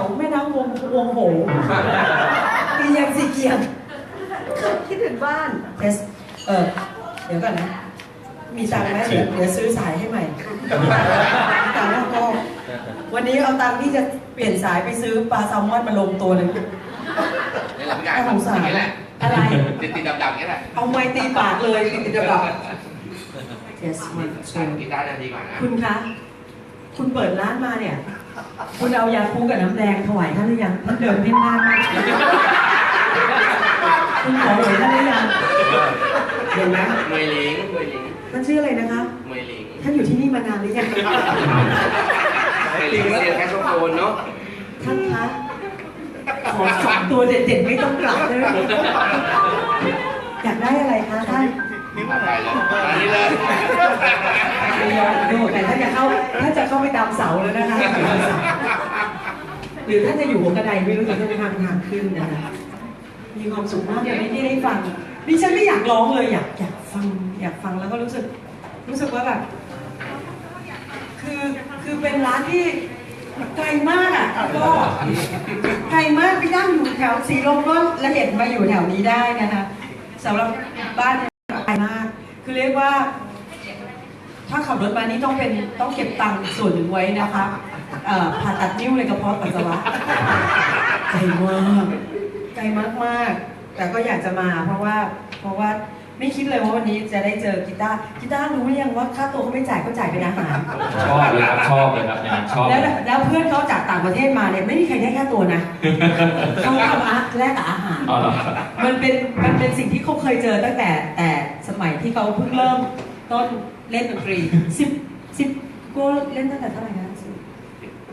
วแม่น้ำวงวงโหงตีเยังสีเกียงคิดถึงบ้านเทสเออเดี๋ยวก่อนนะ มีตังค์ไหมเดี๋ยวเดี๋ยวซื้อสายให้ใหม่มีตังค์แล้วก็ วันนี้เอาตังค์ที่จะเปลี่ยนสายไปซื้อปลาแซลมอนมาลงตัวหนึ่งนี่แหละพี่กายน่าสงสารนี่แหละอะไรติดติดดับดับๆนี่แหละเอาไม้ตีปากเลยติดติดดับเทสมันใช่กินได้จะดีกว่านะคุณคะคุณเปิดร้านมาเนี่ย คุณเอายาคูกับน้ำแดงถวายท่านหรือยังท่านเดินเพ่นพ่านมากคุณขอหวยท่านหรือยังเห็นไหมมวยลิงมวยลิงท่านชื่ออะไรนะคะมวยลิงท่านอยู่ที่นี่มานานหรือยังมวยลิงเรียนแค่ชั่วโมงเนาะท่านคะขอสองตัวเด็ดๆไม่ต้องกลับได้ไหมอยากได้อะไรคะท่าน เอาไปเลยอันนี้เลยไม่ยอมดูแต่ถ้าจะเข้าถ้าจะเข้าไปตามเสาแล้วนะคะ หรือถ้าจะอยู่หัวกระไดไม่รู้จะทางทางขึ้นนะคะมีความสุขมากเลยที่ได้ฟังดิฉันไม่อยากร้องเลยอยากอยากฟังอยากฟังแล้วก็รู้สึก รู้สึกว่าแบบคือคือเป็นร้านที่ไกลมากอะก็ไกลมากไปนั่งอยู่แถวสีลมก็ละเอียดมาอยู่แถวนี้ได้นะคะสำหรับบ้านเนี่ย ไกลมาก คือเรียกว่า ถ้าขับรถมานี่ต้องเป็นต้องเก็บตังค์ส่วนหนึ่งไว้นะคะเอ่อผ่าตัดนิ้วในกระเพาะปัสสาวะไกลมากไกลมากมากๆแต่ก็อยากจะมาเพราะว่าเพราะว่า ไม่คิดเลยว่าวันนี้จะได้เจอกีตาร์กีตาร์รู้หรือยังว่าค่าตัวเขาไม่จ่ายเขาจ่ายเป็นอาหารชอบเลยครับชอบเลยครับอย่างนั้นชอบแล้วแล้วเพื่อนเขาจากต่างประเทศมาเนี่ยไม่มีใครได้ค่าตัวนะเขาทำอะแลกกับอาหารอ๋อเหรอมันเป็นมันเป็นสิ่งที่เขาเคยเจอตั้งแต่แต่สมัยที่เขาเพิ่งเริ่มต้นเล่นดนตรีสิบสิบก็เล่นตั้งแต่เท่าไหร่นะสิบ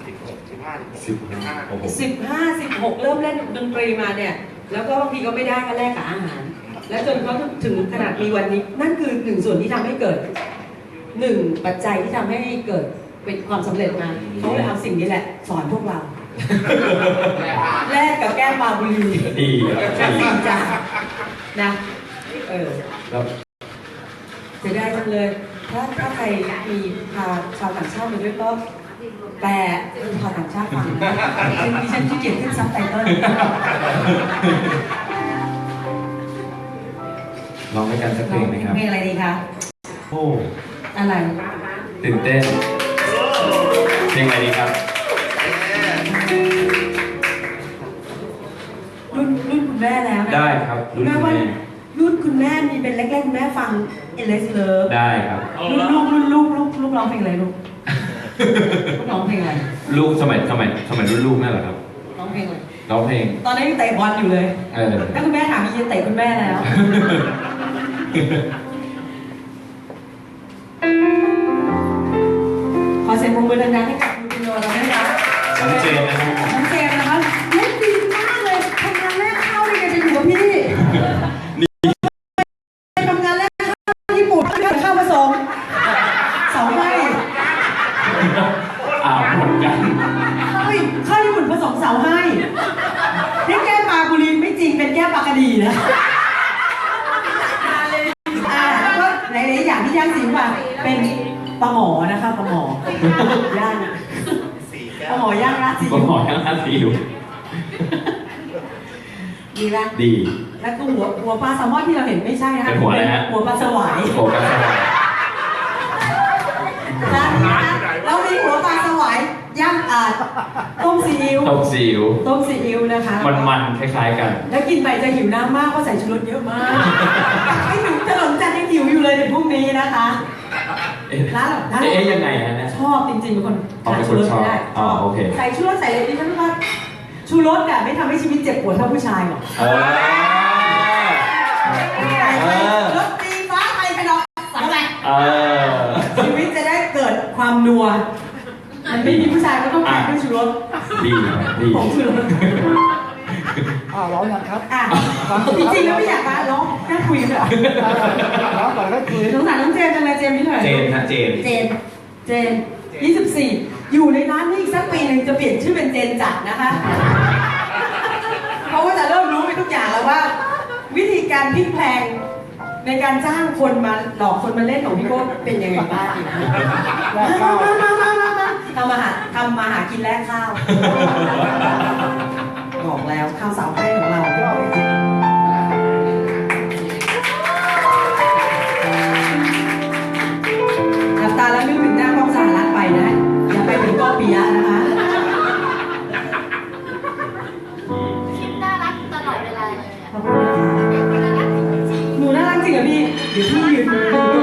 สิบหกสิบห้าสิบห้าโอ้โหสิบห้าสิบหกเริ่มเล่นดนตรีมาเนี่ย แล้วก็บางทีก็ไม่ได้ก็แลกกับอาหาร แล้วจนเขาถึงขนาดมีวันนี้ นั่นคือหนึ่งส่วนที่ทำให้เกิดหนึ่งปัจจัยที่ทำให้เกิดเป็นความสำเร็จมาเขาเลยเอาสิ่งนี้แหละ สอนพวกเราแลกกับแก้มมาบุรีดีครับแค่ดีสี่จานนะเออแล้วจะได้จังเลย ถ้าถ้าใครมีพาชาวต่างชาติมาด้วยก็แปลให้ชาวต่างชาติฟังนะดิฉันขี้เกียจขึ้นซับไตเติ้ล ลองให้กันสักเพลงไหมครับเพลงอะไรดีคะโอ้อะไรตื่นเต้นเพลงอะไรดีครับ รุ่นรุ่นคุณแม่แล้วนะได้ครับคุรุ่ณนแม่คุณว่าแม่รุ่นคุณแม่มีเป็นแรกๆคุณแม่ฟังเอเลสเลิฟได้ครับรุ่นลูกรุ่นลูกลูกลูกร้องเพลงอะไรลูกลูกร้องเพลงอะไรลูกสมัยสมัยสมัยรุ่นลูกนั่นแหละครับร้องเพลงอะไรร้องเพลง ตอนนั้นยังเตะบอลอยู่เลย เออถ้าคุณแม่ถามมีจะเตะคุณแม่แล้ว ขอเสียงปรบมือดังๆให้กับคุณปิโนเราด้วยนะน้องเจนนะครับ สีอยู่ ดีละดี แล้วก็หัวหัวปลาแซลมอนที่เราเห็นไม่ใช่นะคะเป็นหัวอะไรฮะ หัวปลาสวายโฟกัสอะไรร้านนี้นะแล้วมีหัวปลาสวายย่างอ่าต้มซีอิ๊วตบสิว ต้มซีอิ๊วนะคะ มันมันๆคล้ายๆกัน แล้วกินไปจะหิวน้ำมากเพราะใส่ชูรสเยอะมาก ไม่หิวถนนจันทร์ยังหิวอยู่เลยถึงพรุ่งนี้นะคะ เอ๊ะร้านแบบร้านเอ๊ะยังไงฮะเนี่ยชอบจริงๆเป็นคนอ๋อเป็นคนชอบไม่ได้อ๋อโอเคใส่ชูรสใส่อะไรดิฉันว่าชูรสอะไม่ทำให้ชีวิตเจ็บปวดเท่าผู้ชายหรอกเออเออรสตีฟ้าไทยไปหรอกใส่เข้าไปเออชีวิตจะได้เกิดความนัวมันไม่มีผู้ชายก็ต้องการด้วยชูรสดีครับดีของชูรส อ้าวร้องยังครับอะจริงๆแล้วไม่อยากมาร้องนั่งคุยกันเถอะร้องก่อนก็คุยสงสารน้องเจมส์จังเลยเจมส์นี่เท่าไหร่เจนฮะเจนเจนเจน24อยู่ในร้านนี้อีกสักปีหนึ่งจะเปลี่ยนชื่อเป็นเจนจัดนะคะ เพราะว่าจะเริ่มรู้ไปทุกอย่างแล้วว่า วิธีการพลิกแพลงในการจ้างคนมาหลอกคนมาเล่นของพี่โก้เป็นยังไงบ้างแรกมาเข้ามามามามามาทำอาหารทำมาหากินแลกข้าว บอกแล้วข้าวสาวแป้งของเราหลับตาแล้วนึกถึงหน้ากล้องสหรัฐไปนะอย่าไปถึงกล้องปิยะนะคะคิดน่ารักตลอดเวลาเลยขอบคุณนะคะหนูน่ารักจริงเหรอพี่เดี๋ยวพี่ยืน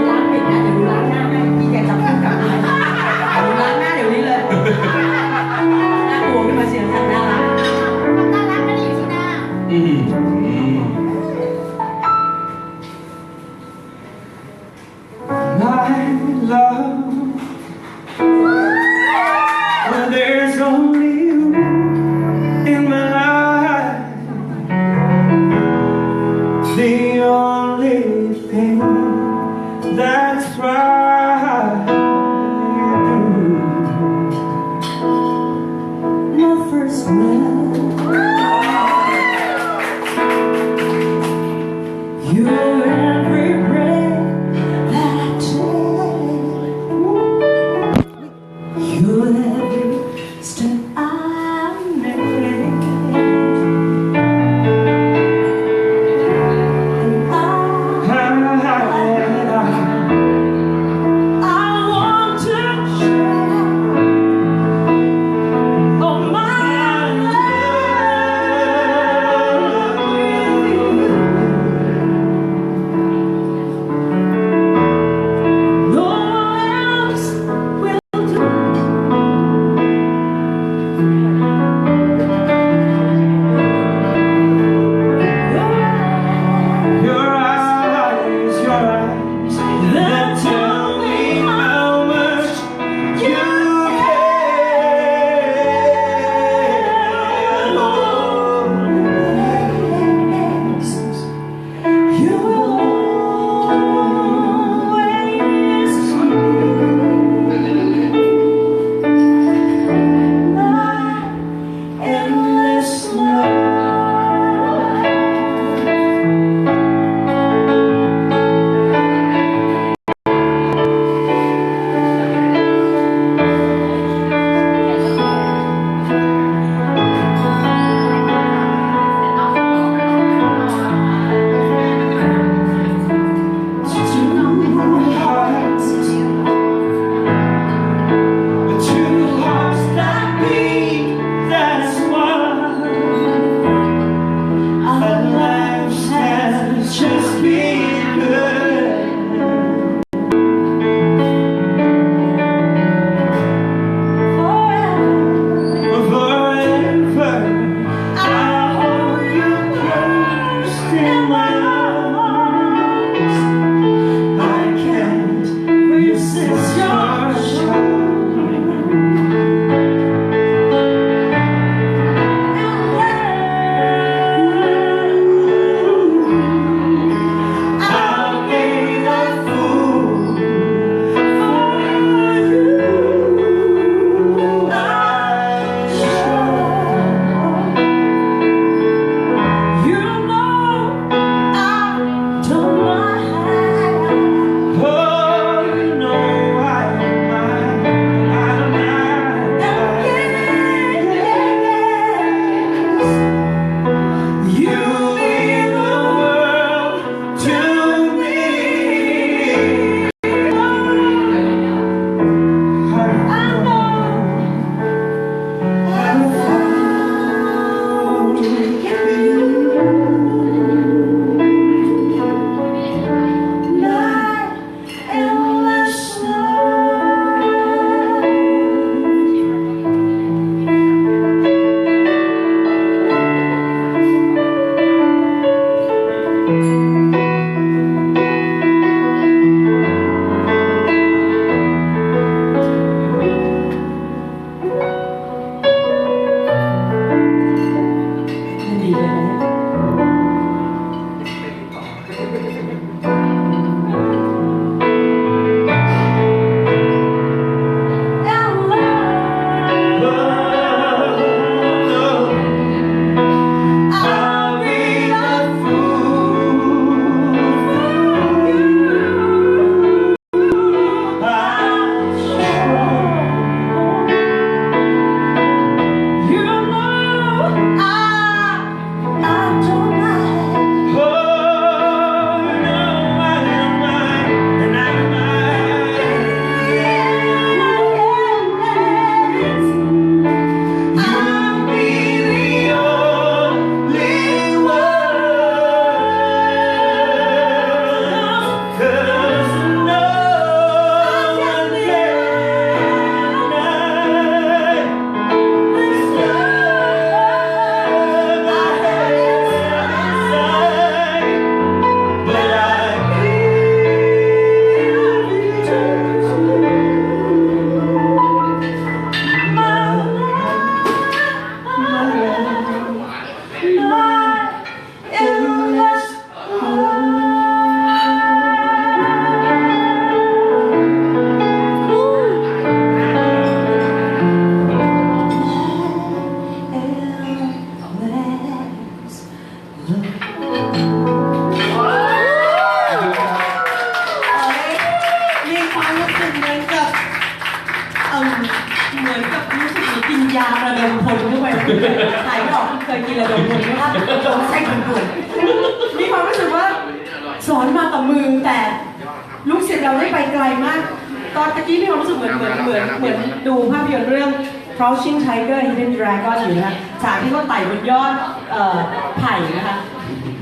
Crouching Tiger Hidden Dragon อยู่นะคะฉากที่เขาไต่บนยอดเอ่อไผ่นะคะ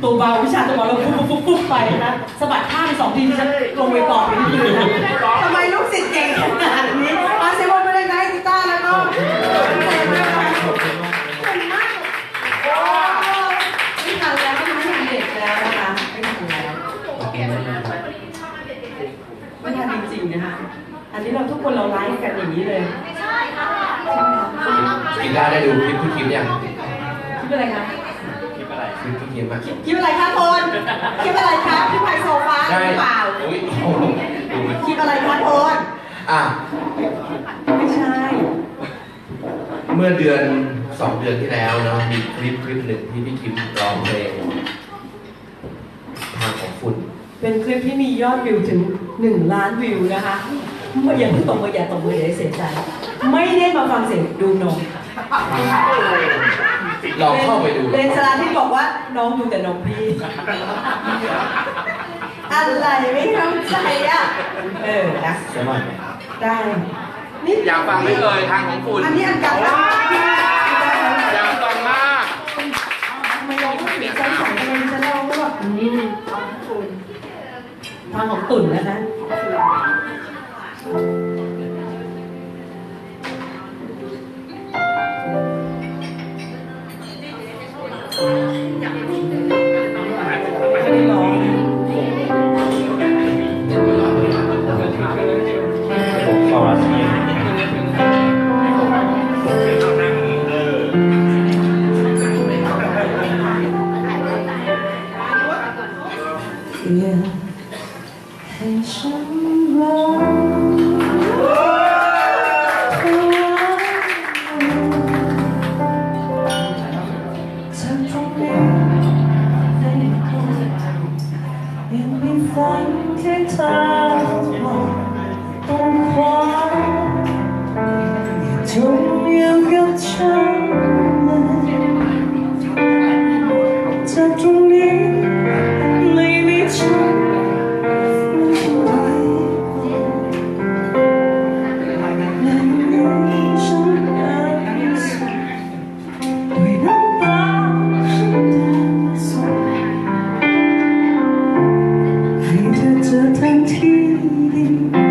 ตัวเบาวิชาตัวเบาลงปุ๊บปุ๊บปุ๊บไปนะสะบัดข้างสองทีฉันลงไปกอดไปที่พื้นนะทำไมลูกศิษย์เก่งขนาดนี้อาเซวอนไม่ได้ไงกีตาร์แล้วก็เก่งมากไม่ทันแล้วไม่ทันเด็กแล้วนะคะไม่ทันแล้ว ไม่ทันจริงๆนะคะ อั นนี้เราทุกคนเราไลฟ์กันอย่างนี้เลยใช่ค่ะกีตาร์ได้ดูคลิปพี่คิมยังคิดอะไรคะคลิปพี่คิมอะคิดอะไรคะโทนคิดอะไรคะพี่ไผ่โซฟาหใช่รือเปล่าอุ้ยโอ้โหดูมันคิดอะไรคะโทนอะไม่ใช่ เมื่อเดือนสองเดือนที่แล้วเนาะมีคลิปคลิปหนึ่งที่พี่คิมร้องเพลงทางของฝุ่นเป็นคลิปที่มียอดวิวถึง 1 ล้านวิวนะคะ ไม่อย่าเพิ่งตบมืออย่าตบมืออย่าเสียใจ ไม่ได้มาฟังเสียงดูนมลองเข้าไปดูเรนสลาที่บอกว่าน้องดูแต่นมพี่อะไรไม่เข้าใจอะ เออนะสมัยไหมได้นี่อยากฟังไหม่เอ่ยทางของฝุ่นอันนี้อันเก่าแล้วอยากฟังมากทำไมเราต้องเสียใจใส่ทำไมฉันเล่าก็แบบอืมทางของตุ่นนะคะ ไม่ อท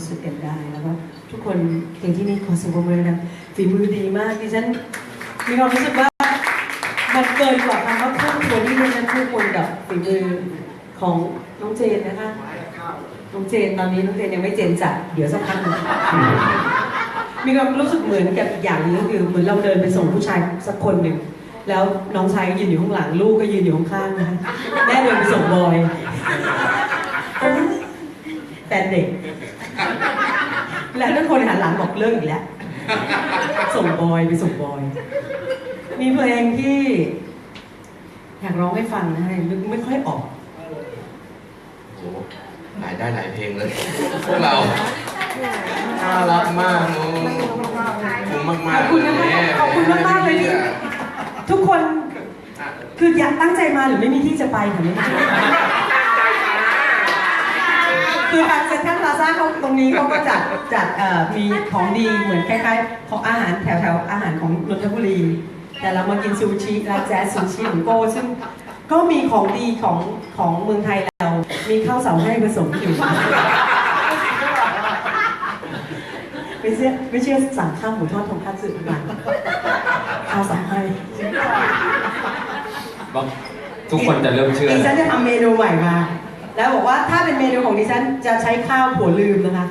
รู้สึกกันได้แล้วก็ทุกคนอย่างที่นี่ขอเสียงปรบมือนะฝีมือดีมากดิฉันมีความรู้สึกว่ามันเกินกว่าคำว่าครอบครัวที่ดิฉันคู่ควรกับฝีมือของน้องเจนนะคะน้องเจนตอนนี้น้องเจนยังไม่เจนจัดเดี๋ยวสักพักหนึ่งมีความรู้สึกเหมือนกับอย่างนึงก็คือเหมือนเราเดินไปส่งผู้ชายสักคนหนึ่งแล้วน้องชายก็ยืนอยู่ข้างหลังลูกก็ยืนอยู่ข้างๆนะคะแม่เดินไปส่งบอยแฟนเด็ก แล้วทุกคนหันหลังบอกเลิกอีกแล้ว ส่งบอยไปส่งบอย มีเพลงที่ อยากร้องให้ฟังนะนึกไม่ค่อยออกโอ้โหหลายได้หลายเพลงเลย พวกเราน่ารักมากโอ้ขอบคุณมากขมาอกบคุณนะคะขอบคุณมากๆเลยที่ทุกคน คืออยากตั้งใจมาหรือไม่มีที่จะไปค่ะไม่มีที่ คือทางเซ็นทรัลพลาซ่าเขาตรงนี้เขาก็จัดจัดเอ่อมีของดีเหมือนคล้ายๆ ของอาหารแถวแถวๆอาหารของนนทบุรี แต่เรามากินซูชิร้านแจ๊สซูชิของโก้ซึ่งก็มีของดีของของเมืองไทยเรา มีข้าวเสาให้ผสมอยู่ ไม่เชื่อไม่เชื่อสั่งข้าวหมูทอดทงคัตสึดีกว่าข้าวเสาให้บอกทุกคนจะเริ่มเชื่อดิฉันจะทำเมนูใหม่มา แล้วบอกว่าถ้าเป็นเมนูของดิฉันจะใช้ข้าวผัวลืมนะคะ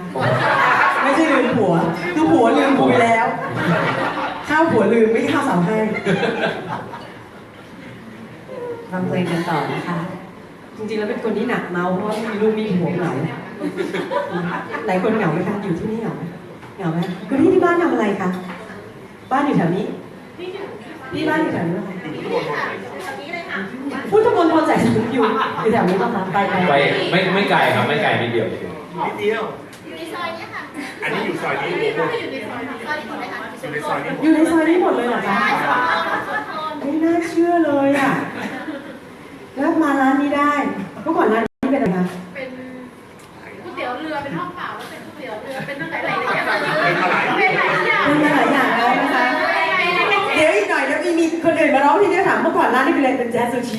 ไม่ใช่ลืมผัวคือผัวลืมผัวไปแล้ว ข้าวผัวลืมไม่ใช่ข้าวเสาให้ฟังเพลงกันต่อนะคะ จริงๆแล้วเป็นคนที่หนักเมาเพราะว่ามีลูกมีผัวเหงาหลายคนเหงาไหมคะอยู่ที่นี่เหงาไหมเหงาไหมคุณพี่ที่บ้านทำอะไรคะบ้านอยู่แถวนี้พี่บ้านอยู่แถวนี้ไหมคะ พุทธมณฑลสายสุนอยู่อยู่แถวนี้ป่ะคะไปไปไปไม่ไม่ไกลครับไม่ไกลนิดเดียวนิดเดียว อยู่ในซอยเนี้ยค่ะ อันนี้อยู่ซอยนี้ไม่ได้อยู่ในซอยซอยนี้หมดเลยค่ะอยู่ในซอยนี้อยู่ในซอยนี้หมดเลยเหรอคะใช่สวนทองสวนทองไม่น่าเชื่อเลยอะแล้วมาร้านนี้ได้เมื่อก่อนร้านนี้เป็นอะไรคะ เป็นก๋วยเตี๋ยวเรือเป็นห้องเปล่าแล้วเป็นก๋วยเตี๋ยวเรือ อนร้านนี้ เป็นอะไรเป็นแจ๊สซูชิ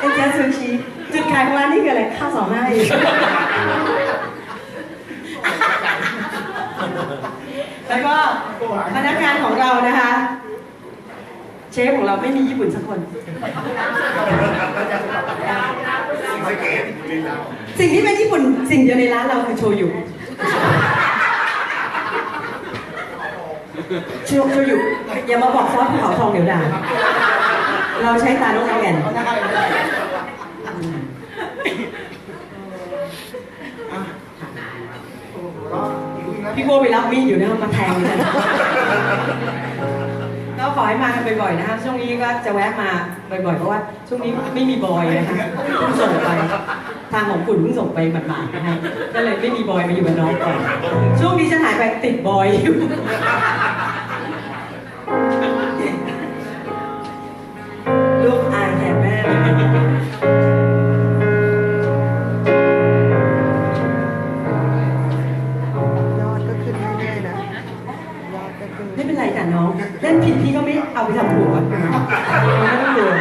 เป็นแจ๊สซูชิจุดขายของร้านนี่คืออะไรข้าวสองให้แล้วก็พนักงานของเรานะคะ เชฟของเราไม่มีญี่ปุ่นสักคน สิ่งที่เป็นญี่ปุ่นสิ่งเดียวในร้านเราคือโชยุ โชโชยุอย่ามาบอกซอสภูเขาทองเดี๋ยวด่าเราใช้ตาน้องแอนพี่โบไปรับมีดอยู่นะมาแทงเลยก็ขอให้มากันบ่อยๆนะคะช่วงนี้ก็จะแวะมาบ่อยๆ เพราะว่าช่วงนี้ไม่มีบอยนะคะเพิ่งส่งไปทางของคุณเพิ่งส่งไปหมาดๆนะคะก็เลยไม่มีบอยมาอยู่กับน้องก่อนช่วงนี้ฉันหายไปติดบอยอยู่ เอาไปทำหัวไม่ต้องกลัว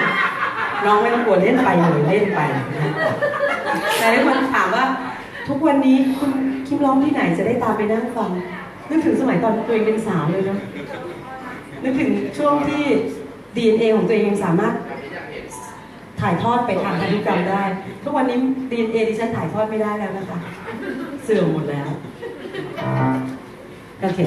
น้องไม่ต้องกลัวเล่นไปเลยเล่นไป แต่ให้คนถามว่า ทุกวันนี้คุณคิมร้องที่ไหนจะได้ตามไปนั่งฟังนึกถึงสมัยตอนตัวเองเป็นสาวเลยเนาะนึกถึงช่วงที่ DNA ของตัวเองยังสามารถถ่ายทอดไปทางพันธุกรรมได้ ทุกวันนี้ DNA ดิฉันถ่ายทอดไม่ได้แล้วนะคะ เสื่อมหมดแล้วโอเค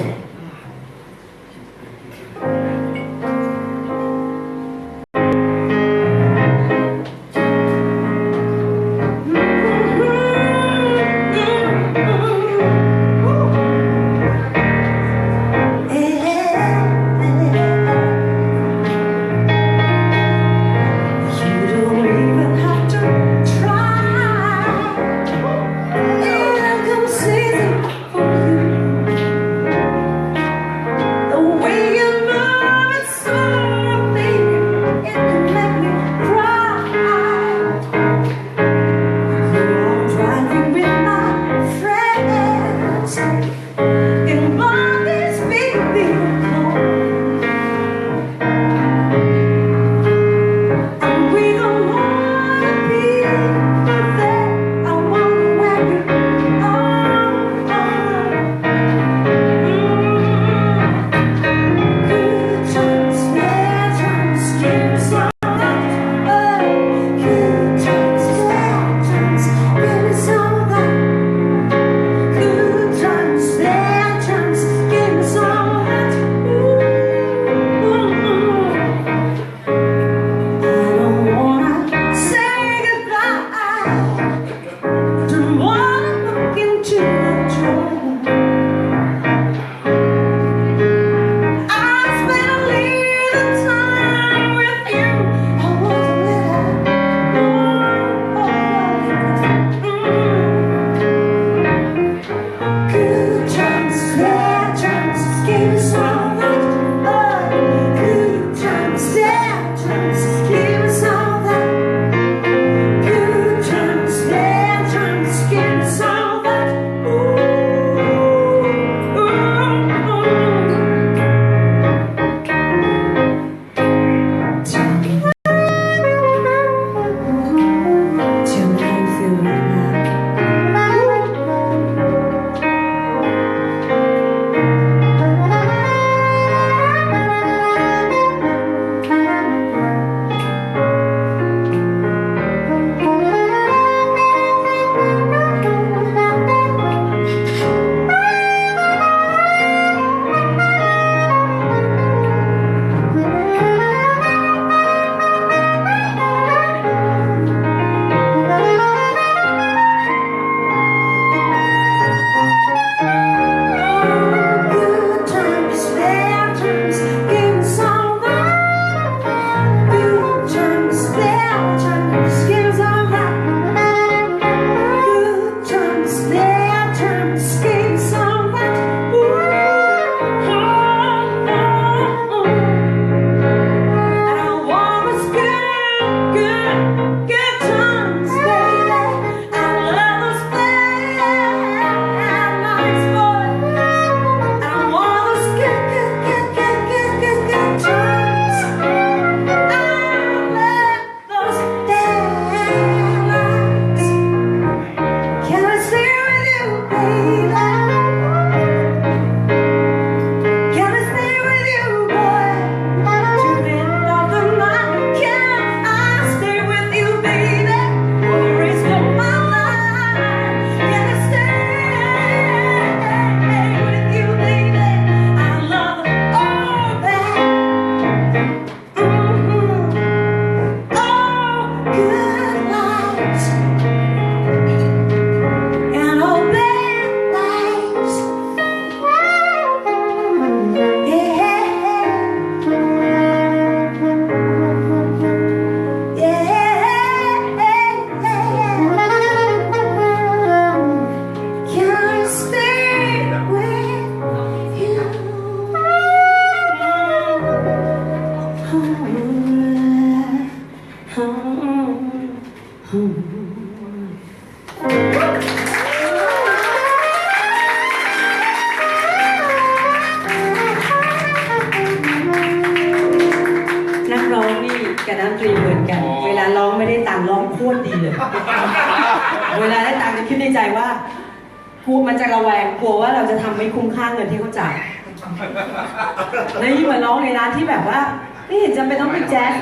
ร้องในร้านที่แบบว่า ไม่เห็นจำเป็นต้องเป็นแจ๊ส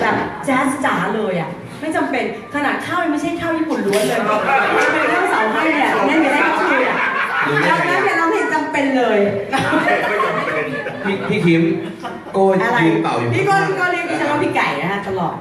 แบบแจ๊สจ๋าเลยอะไม่จำเป็นขนาดข้าวยังไม่ใช่ข้าวญี่ปุ่นล้วนเลยเป็นข้าวเสาให้เนี่ยนั่นยังได้ข้าวคุยอะดังนั้นเนี่ยเราไม่เห็นจำเป็นเลยพี่พี่คิมโกอะไรยืนเป่าอยู่พี่ก็ก็เรียกดิฉันว่าพี่ไก่นะฮะตลอด